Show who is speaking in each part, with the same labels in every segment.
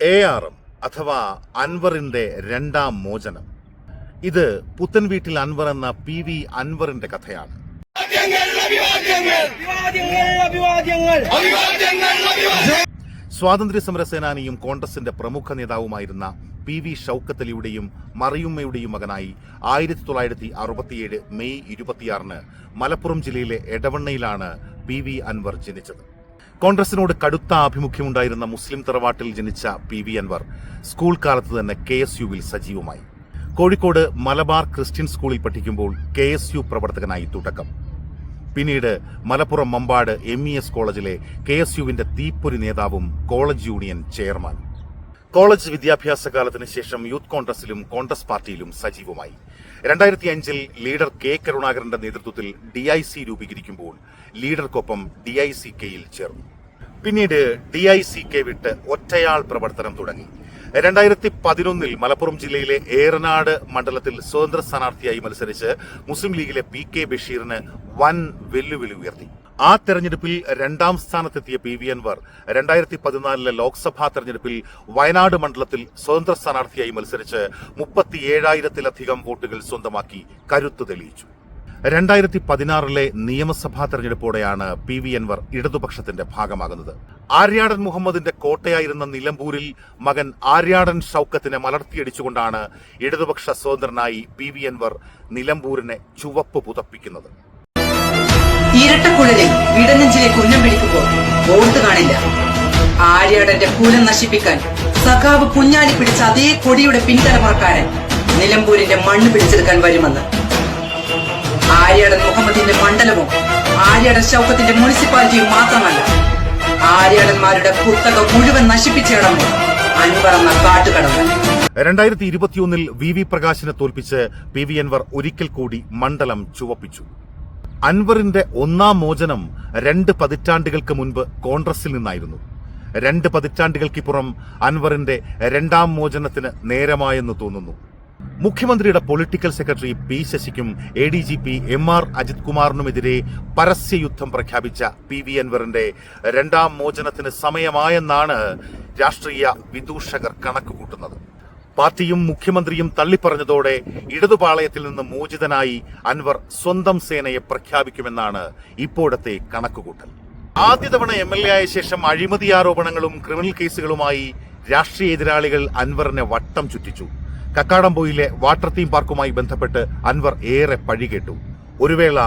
Speaker 1: A R M അഥവാ അൻവറിന്റെ രണ്ടാം മോചനം. ഇത് പുത്തൻ വീട്ടിൽ അൻവർ എന്ന പി വി അൻവറിന്റെ കഥയാണ്. സ്വാതന്ത്ര്യ സമര സേനാനിയും കോൺഗ്രസിന്റെ പ്രമുഖ നേതാവുമായിരുന്ന പി വി ഷൌക്കത്തലിയുടെയും മറിയുമ്മയുടെയും മകനായി ആയിരത്തി തൊള്ളായിരത്തി അറുപത്തിയേഴ് മെയ് ഇരുപത്തിയാറിന് മലപ്പുറം ജില്ലയിലെ എടവണ്ണയിലാണ് പി വി അൻവർ ജനിച്ചത്. കോൺഗ്രസിനോട് കടുത്ത ആഭിമുഖ്യമുണ്ടായിരുന്ന മുസ്ലിം തറവാട്ടിൽ ജനിച്ച പി വി അൻവർ സ്കൂൾ കാലത്ത് തന്നെ കെ എസ് യുവിൽ സജീവമായി. കോഴിക്കോട് മലബാർ ക്രിസ്ത്യൻ സ്കൂളിൽ പഠിക്കുമ്പോൾ കെ എസ് യു പ്രവർത്തകനായി തുടക്കം. പിന്നീട് Malappuram Mambad M E S കോളേജിലെ കെ എസ് യുവിന്റെ തീപ്പൊരി നേതാവും കോളേജ് യൂണിയൻ ചെയർമാൻ കോളേജ് വിദ്യാഭ്യാസ കാലത്തിന് ശേഷം യൂത്ത് കോൺഗ്രസിലും കോൺഗ്രസ് പാർട്ടിയിലും സജീവമായി. രണ്ടായിരത്തി അഞ്ചിൽ ലീഡർ കെ കരുണാകരന്റെ നേതൃത്വത്തിൽ ഡി ഐ സി രൂപീകരിക്കുമ്പോൾ ലീഡർക്കൊപ്പം ഡി ഐ സി കെയിൽ ചേർന്നു. പിന്നീട് ഡി ഐ സി കെ വിട്ട് ഒറ്റയാൾ പ്രവർത്തനം തുടങ്ങി. രണ്ടായിരത്തി പതിനൊന്നിൽ മലപ്പുറം ജില്ലയിലെ ഏറനാട് മണ്ഡലത്തിൽ സ്വതന്ത്ര സ്ഥാനാർത്ഥിയായി മത്സരിച്ച് മുസ്ലിം ലീഗിലെ പി കെ ബഷീറിന് വൻ വെല്ലുവിളി ഉയർത്തി. ആ തെരഞ്ഞെടുപ്പിൽ രണ്ടാം സ്ഥാനത്തെത്തിയ പി വി അൻവർ രണ്ടായിരത്തി പതിനാലിലെ ലോക്സഭാ തെരഞ്ഞെടുപ്പിൽ വയനാട് മണ്ഡലത്തിൽ സ്വതന്ത്ര സ്ഥാനാർത്ഥിയായി മത്സരിച്ച് മുപ്പത്തിയേഴായിരത്തിലധികം വോട്ടുകൾ സ്വന്തമാക്കി കരുത്തു തെളിയിച്ചു. രണ്ടായിരത്തി പതിനാറിലെ നിയമസഭാ തെരഞ്ഞെടുപ്പോടെയാണ് പി വി അൻവർ ഇടതുപക്ഷത്തിന്റെ ഭാഗമാകുന്നത്. ആര്യാടൻ മുഹമ്മദിന്റെ കോട്ടയായിരുന്ന നിലമ്പൂരിൽ മകൻ ആര്യാടൻ ഷൌക്കത്തിനെ മലർത്തിയടിച്ചുകൊണ്ടാണ് ഇടതുപക്ഷ സ്വതന്ത്രനായി പി വി അൻവർ നിലമ്പൂരിനെ ചുവപ്പ് പുതപ്പിക്കുന്നത്.
Speaker 2: ഇരട്ടക്കുഴലിൽ ഇടനെഞ്ചിലെ കുന്നം പിടിക്കുമ്പോൾ വോട്ട് കാണില്ല. ആര്യാടന്റെ കുലം നശിപ്പിക്കാൻ സഖാവ് കുഞ്ഞാലി പിടിച്ച അതേ കൊടിയുടെ പിൻതലമുറക്കാരൻ നിലമ്പൂരിന്റെ മണ്ണ് പിടിച്ചെടുക്കാൻ വരുമെന്ന്. ആര്യാടൻ മുഹമ്മദിന്റെ മണ്ഡലവും ആര്യാടൻ ഷൗക്കത്തിന്റെ മുനിസിപ്പാലിറ്റിയും മാത്രമല്ല ആര്യാടന്മാരുടെ കുത്തക മുഴുവൻ നശിപ്പിച്ചിടന്നു അൻപറന്ന കാട്ടുകടന്നു.
Speaker 1: രണ്ടായിരത്തി ഇരുപത്തിയൊന്നിൽ വി വി പ്രകാശിനെ തോൽപ്പിച്ച് പി വി അൻവർ ഒരിക്കൽ കൂടി മണ്ഡലം ചുവപ്പിച്ചു. അൻവറിന്റെ ഒന്നാം മോചനം രണ്ട് പതിറ്റാണ്ടുകൾക്ക് മുൻപ് കോൺഗ്രസിൽ നിന്നായിരുന്നു. രണ്ട് പതിറ്റാണ്ടുകൾക്കിപ്പുറം അൻവറിന്റെ രണ്ടാം മോചനത്തിന് നേരമായെന്ന് തോന്നുന്നു. മുഖ്യമന്ത്രിയുടെ political secretary P ശശിക്കും A D G P M R Ajith കുമാറിനുമെതിരെ പരസ്യയുദ്ധം പ്രഖ്യാപിച്ച പി വി അൻവറിന്റെ രണ്ടാം മോചനത്തിന് സമയമായെന്നാണ് രാഷ്ട്രീയ വിദൂഷകർ കണക്കുകൂട്ടുന്നത്. പാർട്ടിയും മുഖ്യമന്ത്രിയും തള്ളിപ്പറഞ്ഞതോടെ ഇടതുപാളയത്തിൽ നിന്ന് മോചിതനായി അൻവർ സ്വന്തം സേനയെ പ്രഖ്യാപിക്കുമെന്നാണ് ഇപ്പോഴത്തെ കണക്കുകൂട്ടൽ. ആദ്യ തവണ എം എൽ എ ആയ ശേഷം അഴിമതി ആരോപണങ്ങളും ക്രിമിനൽ കേസുകളുമായി രാഷ്ട്രീയ എതിരാളികൾ അൻവറിനെ വട്ടം ചുറ്റിച്ചു. കക്കാടംപൊയിലെ വാട്ടർ തീം പാർക്കുമായി ബന്ധപ്പെട്ട് അൻവർ ഏറെ പഴികേട്ടു. ഒരു വേള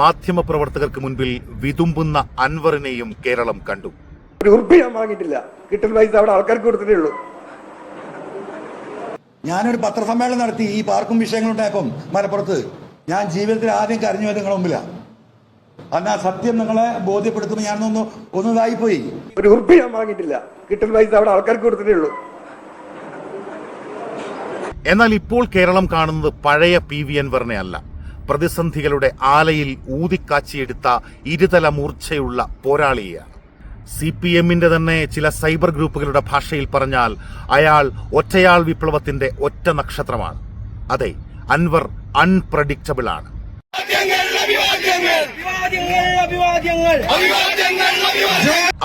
Speaker 1: മാധ്യമപ്രവർത്തകർക്ക് മുൻപിൽ വിതുമ്പുന്ന അൻവറിനെയും കേരളം കണ്ടു.
Speaker 3: ഒരു ഉറുപ്പ് ഞാൻ വാങ്ങിയിട്ടില്ല. കിട്ടുന്ന പൈസ അവിടെ ആൾക്കാർക്ക് കൊടുത്തിട്ടേ ഉള്ളൂ.
Speaker 4: ഞാനൊരു പത്രസമ്മേളനം നടത്തി ഈ പാർക്കും വിഷയങ്ങളുണ്ടായപ്പം മലപ്പുറത്ത് ഞാൻ ജീവിതത്തിൽ ആദ്യം കരഞ്ഞു നിങ്ങളുടെ മുമ്പിലാണ് അന്ന് ആ സത്യം നിങ്ങളെ ബോധ്യപ്പെടുത്തുമ്പോൾ ഞാനൊന്ന് ഒന്ന് പോയി
Speaker 3: ഒരു ഉറുപ്പ് ഞാൻ വാങ്ങിയിട്ടില്ല. കിട്ടുന്ന പൈസ അവിടെ ആൾക്കാർക്ക് കൊടുത്തിട്ടേ ഉള്ളൂ.
Speaker 1: എന്നാൽ ഇപ്പോൾ കേരളം കാണുന്നത് പഴയ പി വി അൻവറിനെ അല്ല. പ്രതിസന്ധികളുടെ ആലയിൽ ഊതിക്കാച്ചിയെടുത്ത ഇരുതല മൂർച്ചയുള്ള പോരാളിയെയാണ്. സി പി എമ്മിന്റെ തന്നെ ചില സൈബർ ഗ്രൂപ്പുകളുടെ ഭാഷയിൽ പറഞ്ഞാൽ അയാൾ ഒറ്റയാൾ വിപ്ലവത്തിന്റെ ഒറ്റ നക്ഷത്രമാണ്. അതെ അൻവർ അൺപ്രഡിക്റ്റബിൾ ആണ്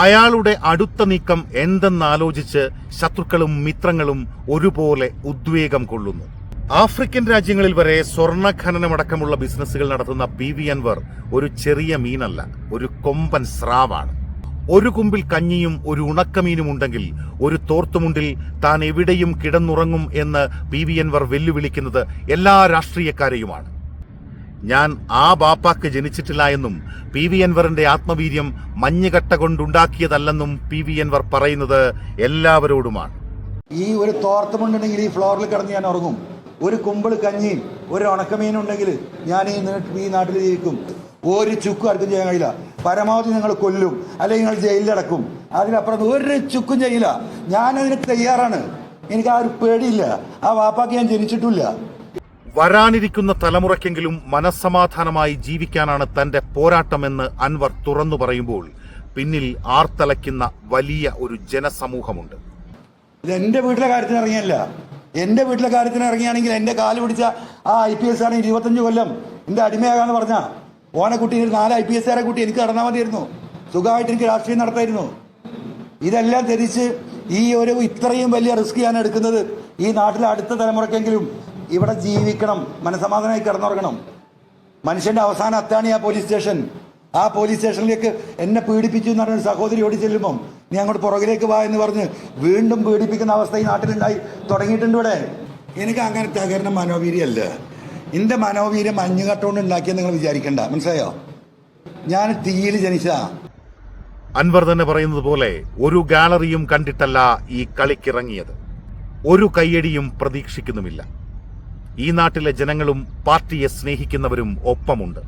Speaker 1: അയാളുടെ അടുത്ത നീക്കം എന്തെന്നാലോചിച്ച് ശത്രുക്കളും മിത്രങ്ങളും ഒരുപോലെ ഉദ്വേഗം കൊള്ളുന്നു. ആഫ്രിക്കൻ രാജ്യങ്ങളിൽ വരെ സ്വർണ ഖനനമടക്കമുള്ള ബിസിനസ്സുകൾ നടത്തുന്ന പി വി അൻവർ ഒരു ചെറിയ മീനല്ല ഒരു കൊമ്പൻ സ്രാവാണ്. ഒരു കുമ്പിൽ കഞ്ഞിയും ഒരു ഉണക്കമീനും ഉണ്ടെങ്കിൽ ഒരു തോർത്തുമുണ്ടിൽ താൻ എവിടെയും കിടന്നുറങ്ങും എന്ന് പി വി അൻവർ വെല്ലുവിളിക്കുന്നത് എല്ലാ രാഷ്ട്രീയക്കാരെയുമാണ്. ഞാൻ ആ ബാപ്പാക്ക് ജനിച്ചിട്ടില്ല എന്നും പി വി അൻവറിന്റെ ആത്മവീര്യം മഞ്ഞുകട്ട കൊണ്ടുണ്ടാക്കിയതല്ലെന്നും പി വി അൻവർ പറയുന്നത് എല്ലാവരോടുമാണ്.
Speaker 4: ഈ ഒരു തോർത്തമുണ്ടെങ്കിൽ ഈ ഫ്ലോറിൽ കിടന്ന് ഞാൻ ഉറങ്ങും. ഒരു കുമ്പിൾ കഞ്ഞിയും ഒരു ഉണക്കമീനും ഉണ്ടെങ്കിൽ ഞാൻ ഈ ഈ നാട്ടിൽ ജീവിക്കും. ഒരു ചുക്കും ആർക്കും ചെയ്യാൻ കഴിയില്ല. പരമാവധി നിങ്ങൾ കൊല്ലും അല്ലെങ്കിൽ നിങ്ങൾ ജയിലിലടക്കും അതിനപ്പുറം ഒരു ചുക്കും ചെയ്യില്ല. ഞാനതിന് തയ്യാറാണ്. എനിക്ക് ആ ഒരു പേടിയില്ല. ആ വാപ്പാക്ക് ഞാൻ ജനിച്ചിട്ടില്ല.
Speaker 1: വരാനിരിക്കുന്ന തലമുറയ്ക്കെങ്കിലും മനസ്സമാധാനമായി ജീവിക്കാനാണ് തന്റെ പോരാട്ടമെന്ന് അൻവർ തുറന്നു പറയുമ്പോൾ പിന്നിൽ ആർത്തലയ്ക്കുന്ന വലിയ ഒരു ജനസമൂഹമുണ്ട്.
Speaker 4: എന്റെ വീട്ടിലെ കാര്യത്തിന് ഇറങ്ങിയല്ല. എന്റെ വീട്ടിലെ കാര്യത്തിന് ഇറങ്ങിയാണെങ്കിൽ എന്റെ കാൽ പിടിച്ച ആ ഐ പി എസ് ആണ് ഇരുപത്തഞ്ച് കൊല്ലം എന്റെ അടിമയാകാന്ന് പറഞ്ഞ ഓനെ കുട്ടി നാല് ഐ പി എസ് ആരെ കുട്ടി എനിക്ക് നടന്നാൽ മതിയായിരുന്നു. സുഖമായിട്ട് എനിക്ക് രാഷ്ട്രീയം നടത്തായിരുന്നു. ഇതെല്ലാം ധരിച്ച് ഈ ഒരു ഇത്രയും വലിയ റിസ്ക് ഞാൻ എടുക്കുന്നത് ഈ നാട്ടിലെ അടുത്ത തലമുറക്കെങ്കിലും ഇവിടെ ജീവിക്കണം മനസമാധാനമായി കിടന്നുറങ്ങണം. മനുഷ്യന്റെ അവസാന അത്താണ് ആ പോലീസ് സ്റ്റേഷൻ ആ പോലീസ് സ്റ്റേഷനിലേക്ക് എന്നെ പീഡിപ്പിച്ചു എന്ന് പറഞ്ഞ സഹോദരി ഓടി ചെല്ലുമ്പം നീ അങ്ങോട്ട് പുറകിലേക്ക് വാ എന്ന് പറഞ്ഞ് വീണ്ടും പീഡിപ്പിക്കുന്ന അവസ്ഥ ഈ നാട്ടിലുണ്ടായി തുടങ്ങിയിട്ടുണ്ട് ഇവിടെ. എനിക്ക് അങ്ങനെ തകരുന്ന മനോവീര്യമല്ല. എന്റെ മനോവീര്യം മഞ്ഞുകട്ടുകൊണ്ട് ഉണ്ടാക്കിയെന്ന് നിങ്ങൾ വിചാരിക്കണ്ട. മനസ്സിലായോ? ഞാൻ തീയിൽ ജനിച്ച
Speaker 1: അൻവർ തന്നെ പറയുന്നത് പോലെ ഒരു ഗാലറിയും കണ്ടിട്ടല്ല ഈ കളിക്കിറങ്ങിയത്. ഒരു കയ്യടിയും പ്രതീക്ഷിക്കുന്നുമില്ല. ഈ നാട്ടിലെ ജനങ്ങളും പാർട്ടിയെ സ്നേഹിക്കുന്നവരും ഒപ്പമുണ്ട്.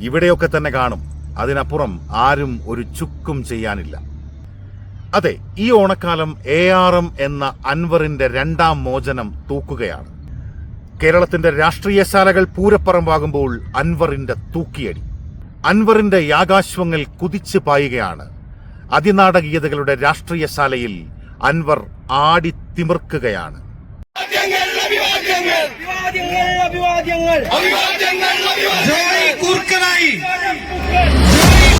Speaker 1: ഇവിടെയൊക്കെ തന്നെ കാണും അതിനപ്പുറം ആരും ഒരു ചുക്കും ചെയ്യാനില്ല. അതെ ഈ ഓണക്കാലം എ ആർ എം എന്ന അൻവറിന്റെ രണ്ടാം മോചനം തൂക്കുകയാണ്. കേരളത്തിന്റെ രാഷ്ട്രീയശാലകൾ പൂരപ്പറമ്പാകുമ്പോൾ അൻവറിന്റെ തൂക്കിയടി. അൻവറിന്റെ യാഗാശ്വങ്ങൾ കുതിച്ചു പായുകയാണ്. അതിനാടകീയതകളുടെ രാഷ്ട്രീയശാലയിൽ അൻവർ ആടിത്തിമിർക്കുകയാണ്.
Speaker 5: അഭിവാദ്യങ്ങൾ. അഭിവാദ്യങ്ങൾ അഭിവാദ്യങ്ങൾ. ജയ് കുർക്കനായി.